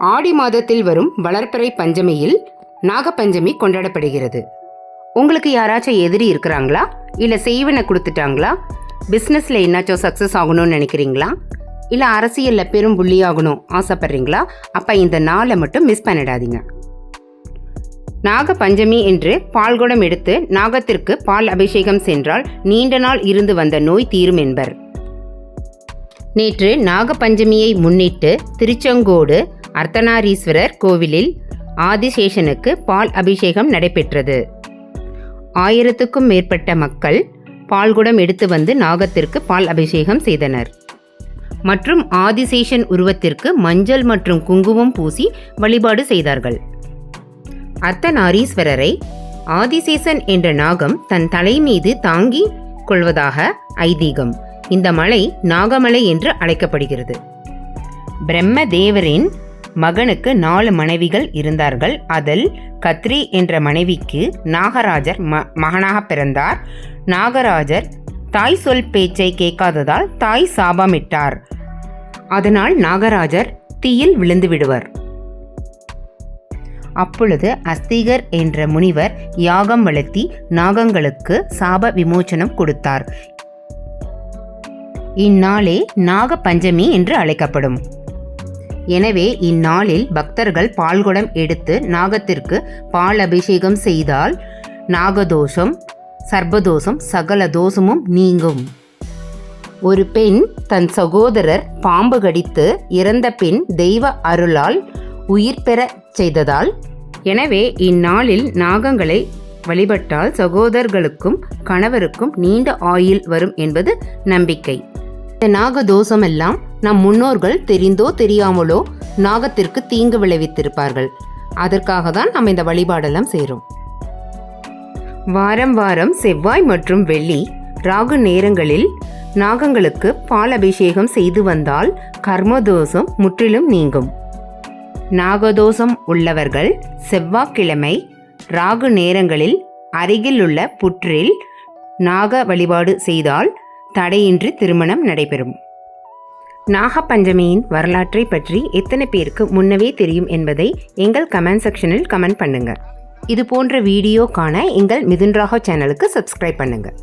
ஆடி மாதத்தில் வரும் வளர்ப்பிறை பஞ்சமியில் நாகப்பஞ்சமி கொண்டாடப்படுகிறது. உங்களுக்கு யாராச்சும் எதிரி இருக்கிறாங்களா? இல்லை செய்வனை கொடுத்துட்டாங்களா? பிஸ்னஸில் என்னாச்சும் சக்ஸஸ் ஆகணும்னு நினைக்கிறீங்களா? இல்லை அரசியலில் பெரும் புள்ளியாகணும் ஆசைப்படுறீங்களா? அப்போ இந்த நாளை மட்டும் மிஸ் பண்ணிடாதீங்க. நாக பஞ்சமி என்று பால்குடம் எடுத்து நாகத்திற்கு பால் அபிஷேகம் சென்றால் நீண்ட நாள் இருந்து வந்த நோய் தீரும் என்பர். நேற்று நாகப்பஞ்சமியை முன்னிட்டு திருச்செங்கோடு அர்த்தநாரீஸ்வரர் கோவிலில் ஆதிசேஷனுக்கு பால் அபிஷேகம் நடைபெற்றது. ஆயிரத்துக்கும் மேற்பட்ட மக்கள் பால்குடம் எடுத்து வந்து நாகத்திற்கு பால் அபிஷேகம் செய்தனர். மற்றும் ஆதிசேஷன் உருவத்திற்கு மஞ்சள் மற்றும் குங்குமம் பூசி வழிபாடு செய்தார்கள். அர்த்தநாரீஸ்வரரை ஆதிசேஷன் என்ற நாகம் தன் தலை மீது தாங்கி கொள்வதாக ஐதீகம். இந்த மலை நாகமலை என்று அழைக்கப்படுகிறது. பிரம்மதேவரின் மகனுக்கு நாலு மனைவிகள் இருந்தார்கள். அதில் கத்ரி என்ற மனைவிக்கு நாகராஜர் ம மகனாக பிறந்தார். நாகராஜர் தாய் சொல் பேச்சை கேட்காததால் தாய் சாபமிட்டார். அதனால் நாகராஜர் தீயில் விழுந்து விடுவர். அப்பொழுது அஸ்திகர் என்ற முனிவர் யாகம் வளர்த்தி நாகங்களுக்கு சாப விமோச்சனம் கொடுத்தார். இந்நாளே நாக பஞ்சமி என்று அழைக்கப்படும். எனவே இந்நாளில் பக்தர்கள் பால்குடம் எடுத்து நாகத்திற்கு பால் அபிஷேகம் செய்தால் நாகதோஷம் சர்ப்பதோஷம் சகல தோஷமும் நீங்கும். ஒரு பெண் தன் சகோதரர் பாம்பு கடித்து இறந்த பின் தெய்வ அருளால் உயிர் பெறச் செய்ததால் எனவே இந்நாளில் நாகங்களை வழிபட்டால் சகோதரர்களுக்கும் கணவருக்கும் நீண்ட ஆயுள் வரும் என்பது நம்பிக்கை. இந்த நாக தோஷமெல்லாம் நம் முன்னோர்கள் தெரிந்தோ தெரியாமலோ நாகத்திற்கு தீங்கு விளைவித்திருப்பார்கள். அதற்காக தான் நம்ம இந்த வழிபாடெல்லாம் செய்கிறோம் வாரம் வாரம் செவ்வாய் மற்றும் வெள்ளி ராகு நேரங்களில் நாகங்களுக்கு பால் அபிஷேகம் செய்து வந்தால் கர்மதோஷம் முற்றிலும் நீங்கும். நாகதோஷம் உள்ளவர்கள் செவ்வாய்க்கிழமை ராகு நேரங்களில் அருகிலுள்ள புற்றில் நாக வழிபாடு செய்தால் தடையின்றி திருமணம் நடைபெறும். நாகப்பஞ்சமியின் வரலாற்றை பற்றி எத்தனை பேருக்கு முன்னவே தெரியும் என்பதை எங்கள் கமெண்ட் செக்ஷனில் கமெண்ட் பண்ணுங்கள் இது போன்ற வீடியோ காண எங்கள் மிதுன்ராகோ சேனலுக்கு சப்ஸ்கிரைப் பண்ணுங்கள்